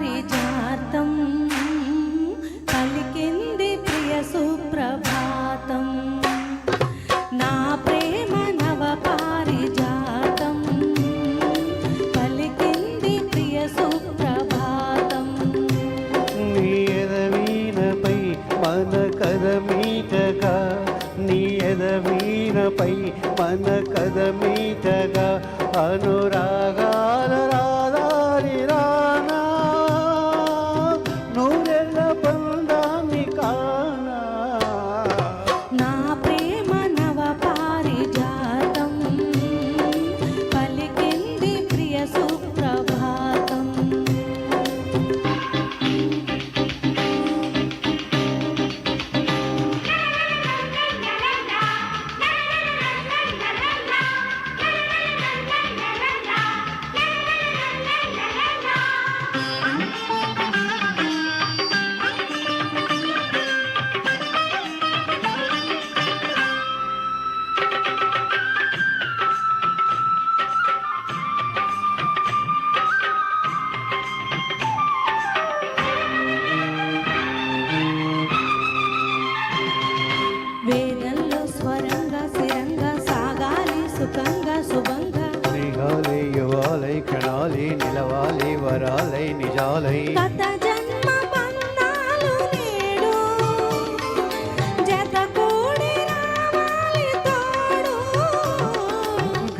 పారిజాతం కలికింది ప్రియ సుప్రభాతం. నా ప్రేమ నవ పారిజాతం కలికింది ప్రియ సుప్రభాతం. నీ ఎదవీనపై మన కదమీటగా నీ ఎదవీనపై మన కదమీటగా అనురాగ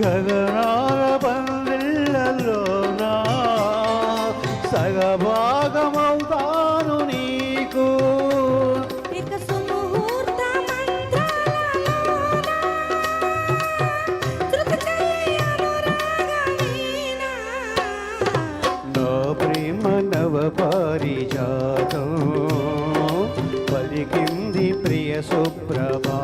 గగనాల పందిళ్ళలోనా సగభాగమవుతాను నీకు. నా ప్రేమ నవ పారిజాతం పలికింది ప్రియ సుప్రభా.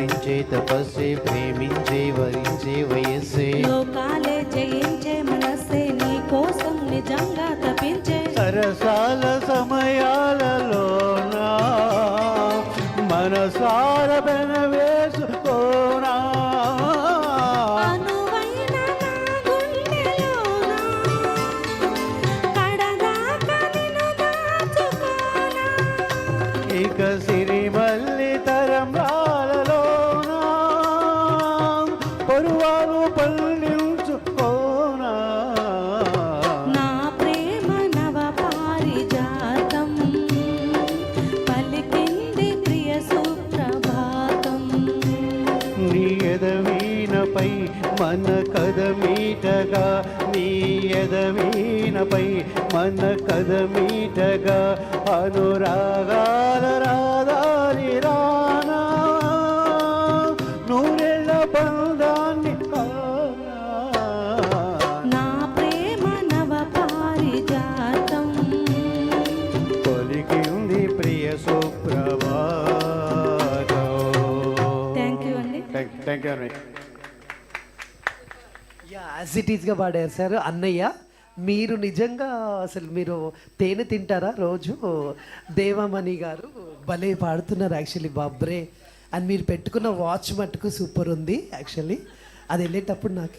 ఫలించే తపస్సే ప్రేమించే వరించే వయస్సే. లోకాలే జయించే మనసే నీ కోసం నిజంగా తపించే. సరసాల సమయాలలోనా మనసార పెనవేసుకోనా మన కదమీటగా నీ ఎదవీనపై మన కదమీటగా అనురాగాల రాదారి రానా. నూరెళ్ళ బంధాన్ని నా ప్రేమ నవ పారిజాతం. పలికింది ప్రియ సుప్రభాతం. థ్యాంక్ యూ అండి. థ్యాంక్ యూ అండి యాజ్ ఇట్ ఈస్గా పాడారు సార్. అన్నయ్య మీరు నిజంగా అసలు మీరు తేనె తింటారా రోజు? దేవమణి గారు భలే పాడుతున్నారు యాక్చువల్లీ బాబ్రే. అండ్ మీరు పెట్టుకున్న వాచ్ మట్టుకు సూపర్ ఉంది యాక్చువల్లీ అది వెళ్ళేటప్పుడు నాకు